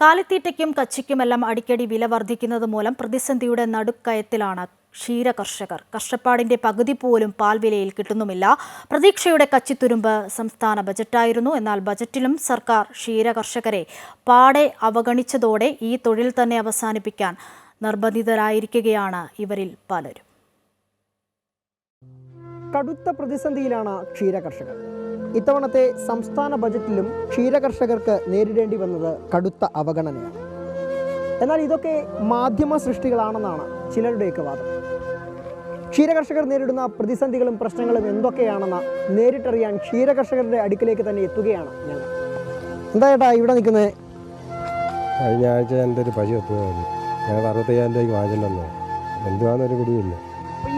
കാലിത്തീറ്റയ്ക്കും കച്ചിക്കുമെല്ലാം അടിക്കടി വില വർദ്ധിക്കുന്നത് മൂലം പ്രതിസന്ധിയുടെ നടുക്കയത്തിലാണ് ക്ഷീര കർഷകർ കഷ്ടപ്പാടിന്റെ പകുതി പോലും പാൽ വിലയിൽ കിട്ടുന്നുമില്ല. പ്രതീക്ഷയുടെ കച്ചിത്തുരുമ്പ് സംസ്ഥാന ബജറ്റായിരുന്നു. എന്നാൽ ബജറ്റിലും സർക്കാർ ക്ഷീര കർഷകരെ പാടെ അവഗണിച്ചതോടെ ഈ തൊഴിൽ തന്നെ അവസാനിപ്പിക്കാൻ നിർബന്ധിതരായിരിക്കുകയാണ് ഇവരിൽ പലരും. കടുത്ത പ്രതിസന്ധിയിലാണ് ക്ഷീരകർഷകർ. ഇത്തവണത്തെ സംസ്ഥാന ബജറ്റിലും ക്ഷീരകർഷകർക്ക് നേരിടേണ്ടി വന്നത് കടുത്ത അവഗണനയാണ്. എന്നാൽ ഇതൊക്കെ മാധ്യമ സൃഷ്ടികളാണെന്നാണ് ചിലരുടെയൊക്കെ വാദം. ക്ഷീരകർഷകർ നേരിടുന്ന പ്രതിസന്ധികളും പ്രശ്നങ്ങളും എന്തൊക്കെയാണെന്ന് നേരിട്ടറിയാൻ ക്ഷീരകർഷകരുടെ അടുക്കിലേക്ക് തന്നെ എത്തുകയാണ് ഞങ്ങൾ. എന്താ ചേട്ടാ ഇവിടെ നിൽക്കുന്നത് കഴിഞ്ഞ ആഴ്ച എന്റെ ഒരു പശു എത്തുകയായിരുന്നു. ഞങ്ങൾ അറുപത്തയ്യായിരം രൂപയ്ക്ക് വാങ്ങിച്ചിട്ടുണ്ടെന്ന് എന്തുവാന്നൊരു പിടിയില്ല.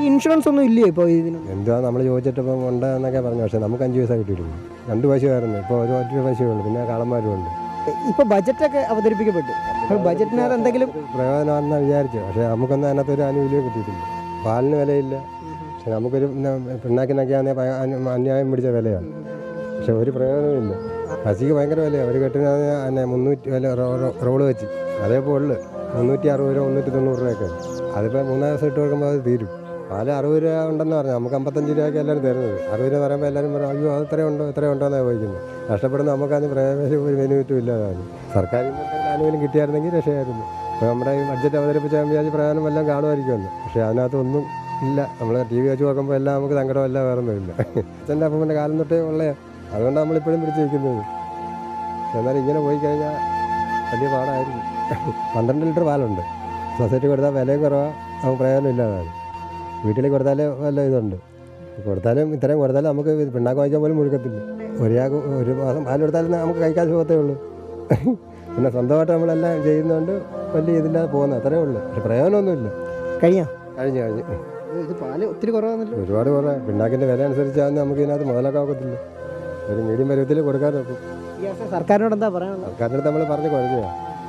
ഇൻഷുറൻസ് ഒന്നും ഇല്ലേ ഇപ്പോൾ ഇതിന്? എന്തുവാ നമ്മൾ ചോദിച്ചിട്ടിപ്പം ഉണ്ട് എന്നൊക്കെ പറഞ്ഞു. പക്ഷേ നമുക്ക് അഞ്ച് പൈസ കിട്ടിയിരുന്നു രണ്ട് പശുവായിരുന്നു. ഇപ്പോൾ ഒരു ഒറ്റ പശുവേ ഉള്ളൂ പിന്നെ കളന്മാരും ഉണ്ട്. ഇപ്പോൾ ബജറ്റൊക്കെ അവതരിപ്പിക്കപ്പെട്ടു. അപ്പോൾ ബജറ്റിനകത്ത് എന്തെങ്കിലും പ്രയോജനമാണെന്ന് വിചാരിച്ചു. പക്ഷേ നമുക്കൊന്നും അതിനകത്ത് ഒരു ആനുകൂല്യം കിട്ടിയിട്ടില്ല. പാലിന് വിലയില്ല. പക്ഷെ നമുക്കൊരു പിണ്ണാക്കിനൊക്കെ ആണെങ്കിൽ അന്യായം പിടിച്ച വിലയാണ്. പക്ഷെ ഒരു പ്രയോജനമില്ല പശിക്ക് ഭയങ്കര വിലയാണ് ഒരു കെട്ടിനകത്ത് തന്നെ മുന്നൂറ്റി വില റോൾ വെച്ച്. അതേപോലെ ഉള്ളു മുന്നൂറ്റി അറുപത് രൂപ മുന്നൂറ്റി തൊണ്ണൂറ് രൂപയൊക്കെ. അതിപ്പോൾ മൂന്നാം ദിവസം ഇട്ട് കൊടുക്കുമ്പോൾ അത് തീരും. പാൽ അറുപത് രൂപ ഉണ്ടെന്ന് പറഞ്ഞു. നമുക്ക് അമ്പത്തഞ്ച് രൂപയ്ക്ക് എല്ലാവരും തരുന്നത്. അറുപത് രൂപ പറയുമ്പോൾ എല്ലാവരും പറയും അയ്യോ അത് ഇത്രയും ഉണ്ടോ? ഇത്രയും ഉണ്ടോ? എന്നാണ് ചോദിക്കുന്നത്. കഷ്ടപ്പെടുന്ന നമുക്കതിന് പ്രയോജനം ഒരു ബെനിഫിറ്റും ഇല്ലാതാണ് സർക്കാരിൽ നിന്ന് ആനുകൂല്യം കിട്ടിയായിരുന്നെങ്കിൽ രക്ഷയായിരുന്നു. അപ്പോൾ നമ്മുടെ ഈ ബഡ്ജറ്റ് അവതരിപ്പിച്ച വിചാരിച്ച് പ്രയോജനം എല്ലാം കാണുമായിരിക്കുമെന്ന് പക്ഷേ അതിനകത്തൊന്നും ഇല്ല. നമ്മൾ ടി വി വെച്ച് നോക്കുമ്പോൾ എല്ലാം നമുക്ക് സങ്കടമല്ല വേറൊന്നുമില്ല അച്ഛന്റെ അപ്പന്റെ കാലം തൊട്ടേ ഉള്ളതാണ് അതുകൊണ്ടാണ് നമ്മളിപ്പോഴും പിടിച്ച് നിൽക്കുന്നത്. പക്ഷെ എന്നാലും ഇങ്ങനെ പോയി കഴിഞ്ഞാൽ വലിയ പാടായിരിക്കും പന്ത്രണ്ട് ലിറ്റർ പാലുണ്ട്. സൊസൈറ്റി കൊടുത്താൽ വിലയും കുറവാണ് നമുക്ക് പ്രയോജനം ഇല്ലാതാണ് വീട്ടിൽ കൊടുത്താൽ വല്ല ഇതുണ്ട്. കൊടുത്താലും ഇത്രയും കൊടുത്താലും നമുക്ക് പിണ്ണാക്ക് വാങ്ങിക്കാൻ പോലും മുഴുക്കത്തില്ല. ഒരാൾക്ക് ഒരു മാസം പാൽ കൊടുത്താലും നമുക്ക് കഴിക്കാൻ സുഖത്തേ ഉള്ളൂ. പിന്നെ സ്വന്തമായിട്ട് നമ്മളെല്ലാം ചെയ്യുന്നതുകൊണ്ട് വലിയ ഇതില്ലാതെ പോകുന്നത് അത്രേ ഉള്ളൂ. പക്ഷെ പ്രയോജനമൊന്നുമില്ല. കഴിഞ്ഞോ? കഴിഞ്ഞു കഴിഞ്ഞു. ഇത് പാൽ ഒത്തിരി കുറവാണല്ലോ. ഒരുപാട് കുറേ പിണ്ണാക്കിന്റെ വില അനുസരിച്ചാണ് നമുക്ക് ഇതിനകത്ത് മുതലാക്കാൻ ഒക്കത്തില്ല. ഒരു മീഡിയം പരുവത്തിൽ കൊടുക്കാൻ നോക്കും സർക്കാരിനോട് എന്താ പറയുക സർക്കാരിന്റെ അടുത്ത് നമ്മൾ പറഞ്ഞ് കുറഞ്ഞു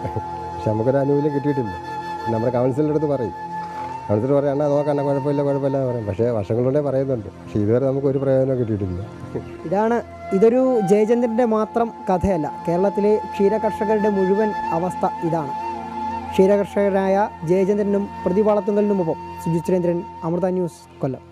പക്ഷെ നമുക്കൊരു ആനുകൂല്യം കിട്ടിയിട്ടില്ല. നമ്മുടെ കൗൺസിലിന്റെ അടുത്ത് പറയും. കൗൺസിലർ പറയാം എന്നാ നോക്കണ്ട കുഴപ്പമില്ല കുഴപ്പമില്ല എന്ന് പറയും. പക്ഷേ വർഷങ്ങളുണ്ടേ പറയുന്നുണ്ട്. പക്ഷേ ഇതുവരെ നമുക്ക് ഒരു പ്രയോജനം കിട്ടിയിട്ടില്ല. ഇതാണ് ഇതൊരു ജയചന്ദ്രന്റെ മാത്രം കഥയല്ല. കേരളത്തിലെ ക്ഷീരകർഷകരുടെ മുഴുവൻ അവസ്ഥ ഇതാണ്. ക്ഷീരകർഷകരായ ജയചന്ദ്രനും പ്രതിപാളത്തുങ്കലിനുമൊപ്പം. സുജിത് സുരേന്ദ്രൻ അമൃത ന്യൂസ് കൊല്ലം.